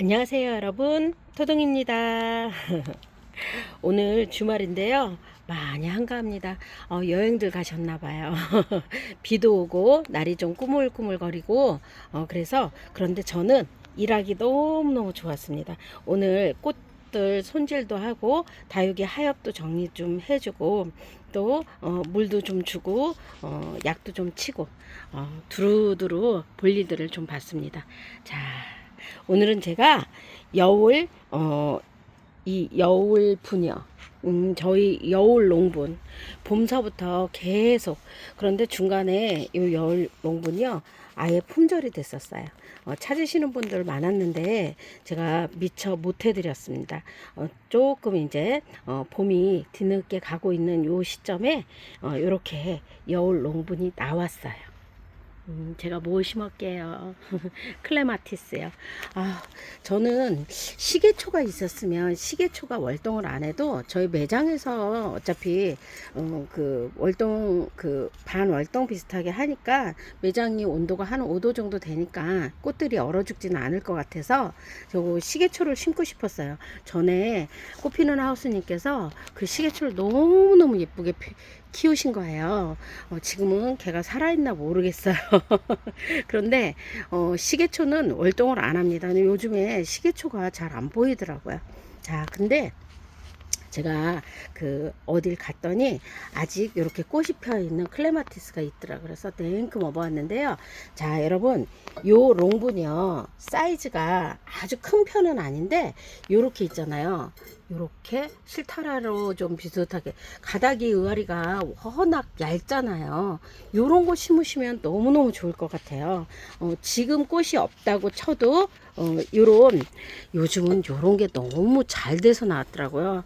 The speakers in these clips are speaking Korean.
안녕하세요 여러분. 토동입니다. 오늘 주말인데요. 많이 한가합니다. 어, 여행들 가셨나봐요. 비도 오고 날이 좀 꾸물꾸물거리고 어, 그래서 그런데 저는 일하기 너무너무 좋았습니다. 오늘 꽃 들 손질도 하고 다육이 하엽도 정리 좀 해주고 또 어, 물도 좀 주고 어, 약도 좀 치고 어, 두루두루 볼일들을 좀 봤습니다. 자 오늘은 제가 여울 어 이 여울 분이요. 음, 저희 여울 농분 봄서부터 계속 그런데 중간에 이 여울 농분이요 아예 품절이 됐었어요. 어, 찾으시는 분들 많았는데 제가 미처 못 해드렸습니다. 어, 조금 이제 어, 봄이 뒤늦게 가고 있는 요 시점에 어, 이렇게 여울 농분이 나왔어요. 음, 제가 뭐 심을게요. 클레마티스요. 아, 저는 시계초가 있었으면 시계초가 월동을 안 해도 저희 매장에서 어차피 어, 그 월동 그 반월동 비슷하게 하니까 매장이 온도가 한 5도 정도 되니까 꽃들이 얼어 죽지는 않을 것 같아서 저거 시계초를 심고 싶었어요. 전에 꽃피는 하우스님께서 그 시계초를 너무너무 예쁘게 피- 키우신 거예요. 어, 지금은 걔가 살아있나 모르겠어요. 그런데 어, 시계초는 월동을 안 합니다. 요즘에 시계초가 잘 안 보이더라고요. 자, 근데 제가 그 어딜 갔더니 아직 이렇게 꽃이 펴 있는 클레마티스가 있더라. 그래서 땡크 먹어봤는데요. 자, 여러분, 요 롱분이요. 사이즈가 아주 큰 편은 아닌데 요렇게 있잖아요. 요렇게 실타라로 좀 비슷하게 가닥이 의아리가 워낙 얇잖아요. 요런 거 심으시면 너무너무 좋을 것 같아요. 어, 지금 꽃이 없다고 쳐도 어, 요런 요즘은 요런 게 너무 잘 돼서 나왔더라고요.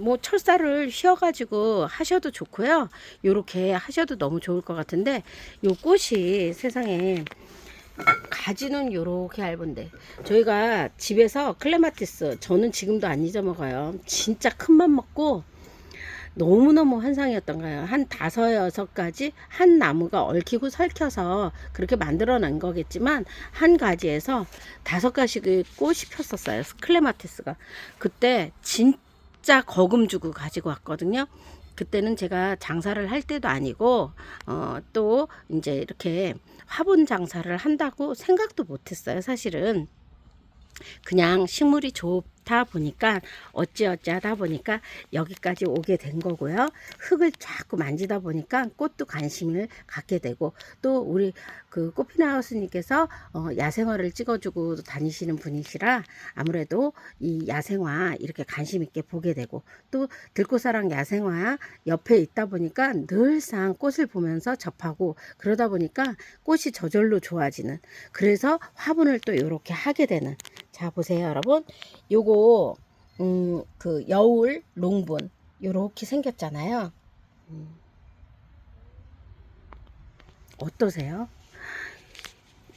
뭐 철사를 휘어 가지고 하셔도 좋고요. 요렇게 하셔도 너무 좋을 것 같은데 요 꽃이 세상에 가지는 요렇게 얇은데. 저희가 집에서 클레마티스 저는 지금도 안 잊어먹어요. 진짜 큰 맘 먹고 너무너무 환상이었던가요. 한 다섯 여섯 가지 한 나무가 얽히고 설켜서 그렇게 만들어 낸 거겠지만 한 가지에서 다섯 가지의 꽃이 폈었어요. 클레마티스가. 그때 진짜 거금 주고 가지고 왔거든요 그때는 제가 장사를 할 때도 아니고 어, 또 이제 이렇게 화분 장사를 한다고 생각도 못했어요 사실은. 그냥 식물이 좋다 보니까 어찌어찌 하다 보니까 여기까지 오게 된 거고요. 흙을 자꾸 만지다 보니까 꽃도 관심을 갖게 되고 또 우리 그 꽃피나하우스님께서 어, 야생화를 찍어주고 다니시는 분이시라 아무래도 이 야생화 이렇게 관심 있게 보게 되고 또 들꽃사랑 야생화 옆에 있다 보니까 늘상 꽃을 보면서 접하고 그러다 보니까 꽃이 저절로 좋아지는 그래서 화분을 또 이렇게 하게 되는 자 보세요 여러분 요거 음, 그 여울 롱분 요렇게 생겼잖아요 음. 어떠세요?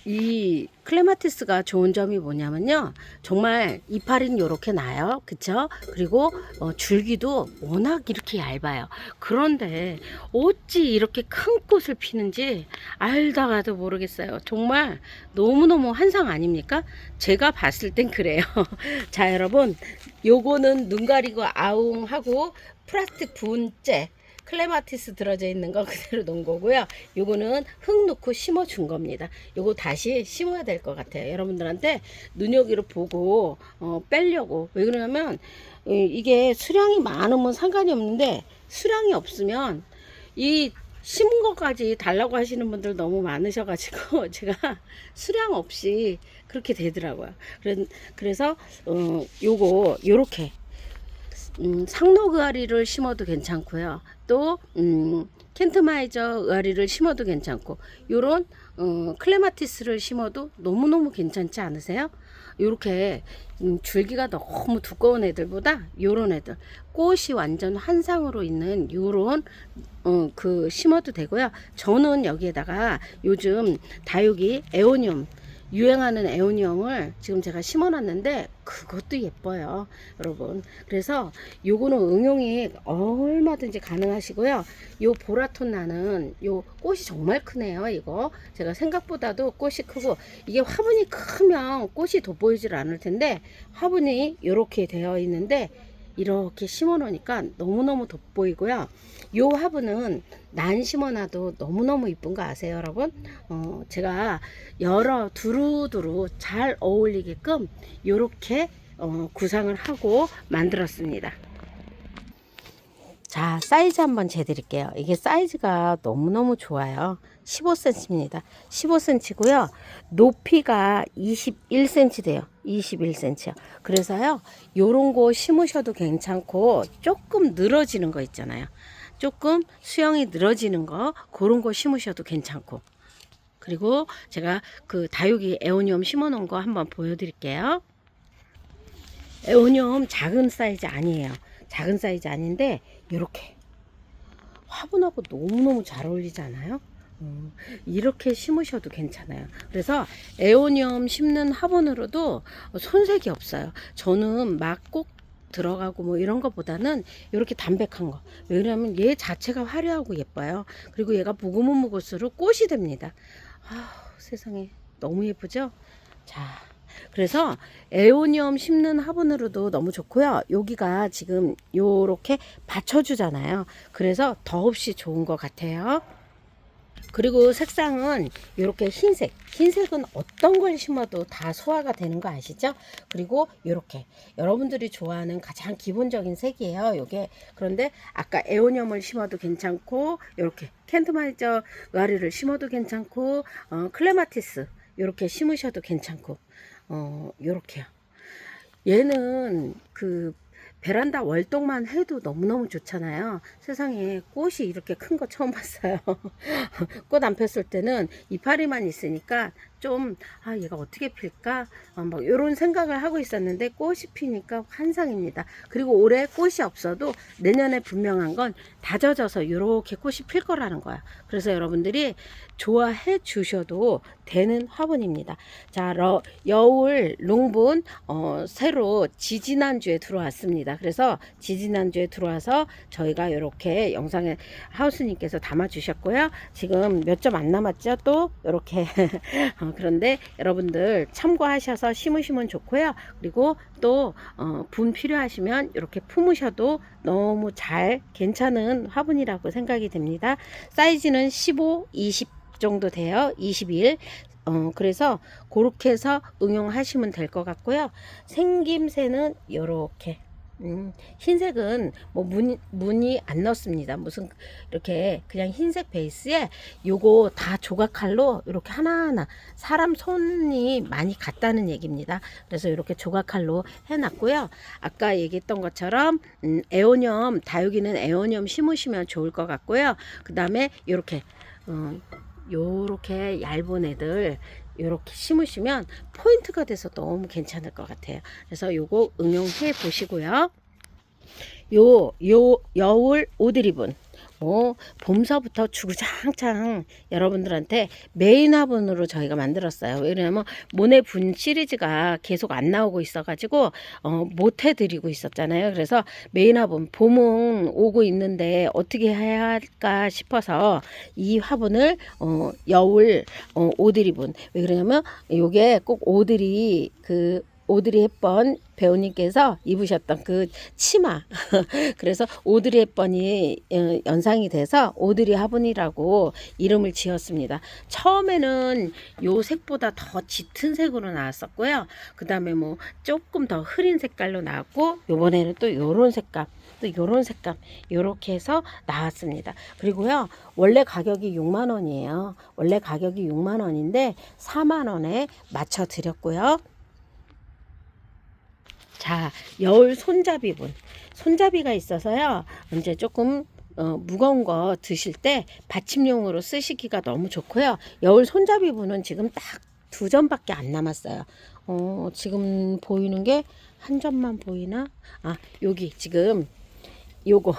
이 클레마티스가 좋은 점이 뭐냐면요. 정말 이파린 요렇게 나요. 그쵸? 그리고 어, 줄기도 워낙 이렇게 얇아요. 그런데 어찌 이렇게 큰 꽃을 피는지 알다가도 모르겠어요. 정말 너무너무 환상 아닙니까? 제가 봤을 땐 그래요. 자 여러분. 요거는 눈 가리고 아웅하고 플라스틱 분재 클레마티스 들어져 있는 거 그대로 놓은 거고요. 요거는 흙 넣고 심어 준 겁니다. 요거 다시 심어야 될 것 같아요. 여러분들한테 눈여기로 보고 어, 빼려고. 왜 그러냐면 어, 이게 수량이 많으면 상관이 없는데 수량이 없으면 이 심은 것까지 달라고 하시는 분들 너무 많으셔가지고 제가 수량 없이 그렇게 되더라고요. 그래- 그래서 어, 요거 요렇게 음, 상록 의아리를 심어도 괜찮고요. 또 음, 켄트마이저 의아리를 심어도 괜찮고 요런 어, 클레마티스를 심어도 너무너무 괜찮지 않으세요? 요렇게 음, 줄기가 너무 두꺼운 애들보다 요런 애들 꽃이 완전 환상으로 있는 요런 어, 그 심어도 되고요. 저는 여기에다가 요즘 다육이 에오늄 유행하는 에오니엄을 지금 제가 심어놨는데 그것도 예뻐요 여러분. 그래서 요거는 응용이 얼마든지 가능하시고요. 요 보라톤 나는 요 꽃이 정말 크네요 이거. 제가 생각보다도 꽃이 크고 이게 화분이 크면 꽃이 돋보이질 않을 텐데 화분이 이렇게 되어 있는데 이렇게 심어 놓으니까 너무너무 돋보이고요. 요 화분은 난 심어놔도 너무너무 이쁜 거 아세요 여러분? 어, 제가 여러 두루두루 잘 어울리게끔 요렇게 어, 구상을 하고 만들었습니다. 자 사이즈 한번 재드릴게요. 이게 사이즈가 너무너무 좋아요. 15cm입니다 15cm고요. 높이가 21cm 돼요 21cm요 그래서요 요런 거 심으셔도 괜찮고 조금 늘어지는 거 있잖아요. 조금 수영이 늘어지는 거 그런 거 심으셔도 괜찮고. 그리고 제가 그 다육이 에오니엄 심어 놓은 거 한번 보여드릴게요. 에오니엄 작은 사이즈 아니에요. 작은 사이즈 아닌데 이렇게. 화분하고 너무너무 잘 어울리지 않아요? 음, 이렇게 심으셔도 괜찮아요. 그래서 에오니엄 심는 화분으로도 손색이 없어요. 저는 막 꼭 들어가고 뭐 이런 것보다는 이렇게 담백한 거. 왜냐하면 얘 자체가 화려하고 예뻐요. 그리고 얘가 묵으면 묵을수록 꽃이 됩니다. 아 세상에 너무 예쁘죠? 자. 그래서 에오니엄 심는 화분으로도 너무 좋고요. 여기가 지금 요렇게 받쳐주잖아요. 그래서 더없이 좋은 것 같아요. 그리고 색상은 이렇게 흰색. 흰색은 어떤 걸 심어도 다 소화가 되는 거 아시죠? 그리고 이렇게 여러분들이 좋아하는 가장 기본적인 색이에요. 요게 그런데 아까 에오니엄을 심어도 괜찮고 이렇게 캔트마이저 와리를 심어도 괜찮고 어, 클레마티스 이렇게 심으셔도 괜찮고 어, 요렇게요. 얘는 그 베란다 월동만 해도 너무너무 좋잖아요. 세상에 꽃이 이렇게 큰 거 처음 봤어요. 꽃 안 폈을 때는 이파리만 있으니까 좀, 아, 얘가 어떻게 필까? 어, 막 이런 생각을 하고 있었는데 꽃이 피니까 환상입니다. 그리고 올해 꽃이 없어도 내년에 분명한 건 다져져서 이렇게 꽃이 필 거라는 거야. 그래서 여러분들이 좋아해 주셔도 되는 화분입니다. 자, 러, 여울 롱분, 어, 새로 지지난주에 들어왔습니다. 그래서 지지난주에 들어와서 저희가 이렇게 영상에 하우스님께서 담아 주셨고요. 지금 몇 점 안 남았죠? 또 이렇게 어, 그런데 여러분들 참고하셔서 심으시면 좋고요. 그리고 또 어, 분 필요하시면 이렇게 품으셔도 너무 잘 괜찮은 화분이라고 생각이 됩니다. 사이즈는 15, 20 정도 돼요. 21. 어, 그래서 그렇게 해서 응용하시면 될 것 같고요. 생김새는 이렇게 음, 흰색은 뭐 문, 무늬 안 넣습니다. 무슨 이렇게 그냥 흰색 베이스에 요거 다 조각칼로 이렇게 하나하나 사람 손이 많이 갔다는 얘기입니다. 그래서 이렇게 조각칼로 해놨고요. 아까 얘기했던 것처럼 음, 에오니엄 다육이는 에오니엄 심으시면 좋을 것 같고요. 그 다음에 이렇게 어, 요렇게 얇은 애들 요렇게 심으시면 포인트가 돼서 너무 괜찮을 것 같아요. 그래서 요거 응용해 보시고요. 요, 요, 여울 오드리븐. 뭐, 봄서부터 주구장창 여러분들한테 메인 화분으로 저희가 만들었어요. 왜냐면, 모네 분 시리즈가 계속 안 나오고 있어가지고, 어, 못 해드리고 있었잖아요. 그래서 메인 화분, 봄은 오고 있는데 어떻게 해야 할까 싶어서 이 화분을, 어, 여울, 어, 오드리분. 왜 그러냐면, 요게 꼭 오드리, 그, 오드리 헵번 배우님께서 입으셨던 그 치마. 그래서 오드리 헵번이 어, 연상이 돼서 오드리 화분이라고 이름을 지었습니다. 처음에는 요 색보다 더 짙은 색으로 나왔었고요. 그 다음에 뭐 조금 더 흐린 색깔로 나왔고, 요번에는 또 요런 색감. 또 요런 색감 요렇게 해서 나왔습니다. 그리고요. 원래 가격이 6만 원이에요. 원래 가격이 6만 원인데 4만 원에 맞춰 드렸고요. 자, 여울 손잡이분. 손잡이가 있어서요. 이제 조금 어, 무거운 거 드실 때 받침용으로 쓰시기가 너무 좋고요. 여울 손잡이분은 지금 딱 두 점밖에 안 남았어요. 어, 지금 보이는 게 한 점만 보이나? 아, 여기 지금 요거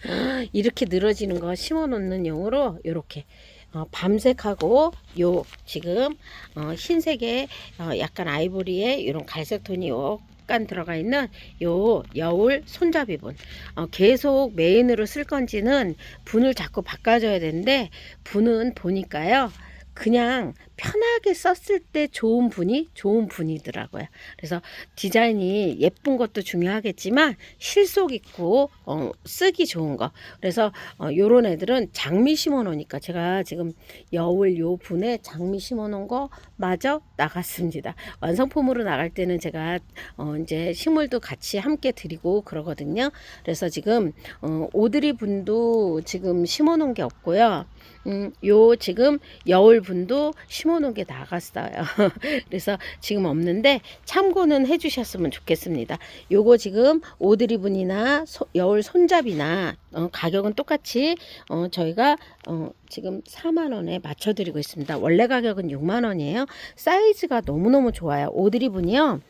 이렇게 늘어지는 거 심어 놓는 용으로 이렇게 어, 밤색하고 요 지금 어, 흰색의 어, 약간 아이보리에 이런 갈색 톤이 약간 들어가 있는 요 여울 손잡이 분. 어, 계속 메인으로 쓸 건지는 분을 자꾸 바꿔줘야 되는데 분은 보니까요. 그냥 편하게 썼을 때 좋은 분이 좋은 분이더라고요. 그래서 디자인이 예쁜 것도 중요하겠지만 실속 있고 어, 쓰기 좋은 거. 그래서 어, 요런 애들은 장미 심어 놓으니까 제가 지금 여울 요 분에 장미 심어 놓은 거 마저 나갔습니다. 완성품으로 나갈 때는 제가 어, 이제 식물도 같이 함께 드리고 그러거든요. 그래서 지금 어, 오드리 분도 지금 심어 놓은 게 없고요. 음, 요 지금 여울 분도 심어 놓은 게 나갔어요. 그래서 지금 없는데 참고는 해 주셨으면 좋겠습니다. 요거 지금 오드리 분이나 소- 여울 손잡이나 어, 가격은 똑같이 어, 저희가 어, 지금 4만 원에 맞춰 드리고 있습니다. 원래 가격은 6만 원이에요. 사이즈가 너무너무 좋아요. 오드리 분이요.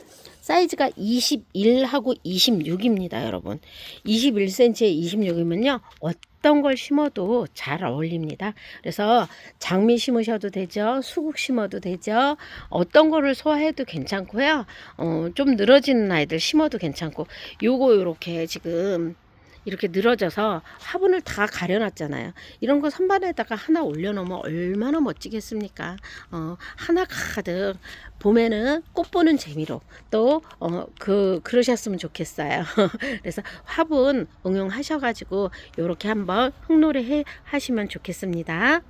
사이즈가 21하고 26입니다, 여러분. 21cm에 26이면요. 어떤 걸 심어도 잘 어울립니다. 그래서 장미 심으셔도 되죠. 수국 심어도 되죠. 어떤 거를 소화해도 괜찮고요. 어, 좀 늘어지는 아이들 심어도 괜찮고 요거 요렇게 지금 이렇게 늘어져서 화분을 다 가려놨잖아요. 이런 거 선반에다가 하나 올려놓으면 얼마나 멋지겠습니까? 어, 하나 가득 봄에는 꽃 보는 재미로 또 어, 그 그러셨으면 좋겠어요. 그래서 화분 응용하셔가지고 요렇게 한번 흙놀이 해 하시면 좋겠습니다.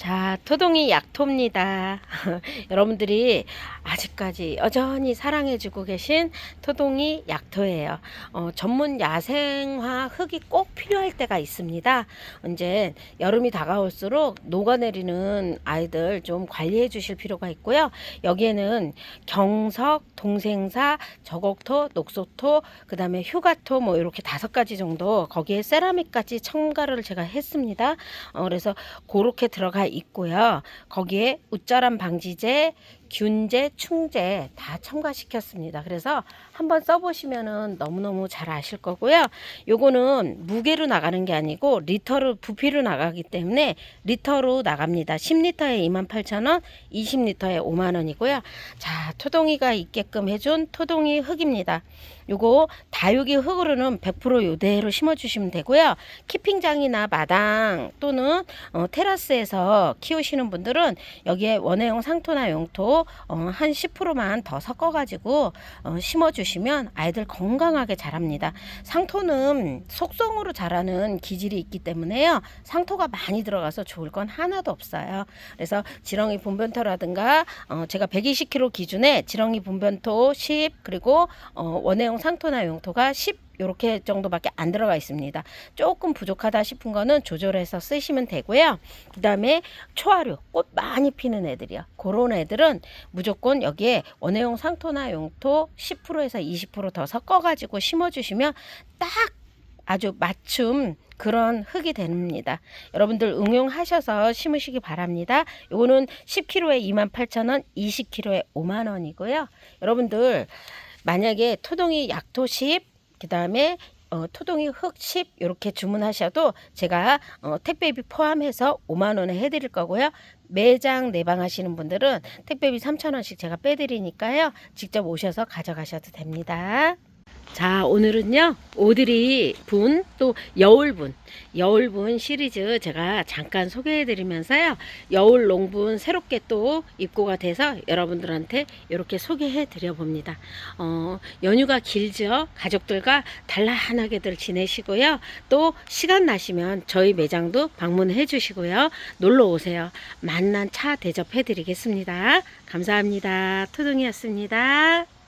자, 토동이 약토입니다. 여러분들이 아직까지 여전히 사랑해주고 계신 토동이 약토예요. 어, 전문 야생화 흙이 꼭 필요할 때가 있습니다. 이제 여름이 다가올수록 녹아내리는 아이들 좀 관리해 주실 필요가 있고요. 여기에는 경석, 동생사, 저곡토, 녹소토, 그 다음에 휴가토 뭐 이렇게 다섯 가지 정도 거기에 세라믹까지 첨가를 제가 했습니다. 어, 그래서 그렇게 들어가 있고요. 거기에 웃자람 방지제, 균제, 충제 다 첨가시켰습니다. 그래서 한번 써보시면은 너무너무 잘 아실 거고요. 요거는 무게로 나가는 게 아니고 리터로 부피로 나가기 때문에 리터로 나갑니다. 10리터에 28,000원, 20리터에 5만원이고요. 자, 토동이가 있게끔 해준 토동이 흙입니다. 요거 다육이 흙으로는 100% 요대로 심어주시면 되고요. 키핑장이나 마당 또는 어, 테라스에서 키우시는 분들은 여기에 원해용 상토나 용토 어, 한 10%만 더 섞어가지고 어, 심어주시면 아이들 건강하게 자랍니다. 상토는 속성으로 자라는 기질이 있기 때문에요. 상토가 많이 들어가서 좋을 건 하나도 없어요. 그래서 지렁이 분변토라든가 어, 제가 120kg 기준에 지렁이 분변토 10 그리고 어, 원해용 상토나 용토가 10 요렇게 정도밖에 안 들어가 있습니다. 조금 부족하다 싶은 거는 조절해서 쓰시면 되고요. 그 다음에 초하류, 꽃 많이 피는 애들이요. 그런 애들은 무조건 여기에 원해용 상토나 용토 10%에서 20%더 섞어가지고 심어주시면 딱 아주 맞춤 그런 흙이 됩니다. 여러분들 응용하셔서 심으시기 바랍니다. 요거는 10kg에 28,000원, 20kg에 5만 원이고요. 여러분들 만약에 토동이 약토 10, 그 다음에 어, 토동이 흙10 이렇게 주문하셔도 제가 어, 택배비 포함해서 5만 원에 해드릴 거고요. 매장 내방 하시는 분들은 택배비 3천 원씩 제가 빼드리니까요. 직접 오셔서 가져가셔도 됩니다. 자 오늘은요 오드리 분 또 여울분. 여울분 시리즈 제가 잠깐 소개해 드리면서요. 여울 롱분 새롭게 또 입고가 돼서 여러분들한테 이렇게 소개해 드려 봅니다. 어, 연휴가 길죠? 가족들과 단란하게들 지내시고요. 또 시간 나시면 저희 매장도 방문해 주시고요. 놀러 오세요. 만난 차 대접해 드리겠습니다. 감사합니다. 토동이었습니다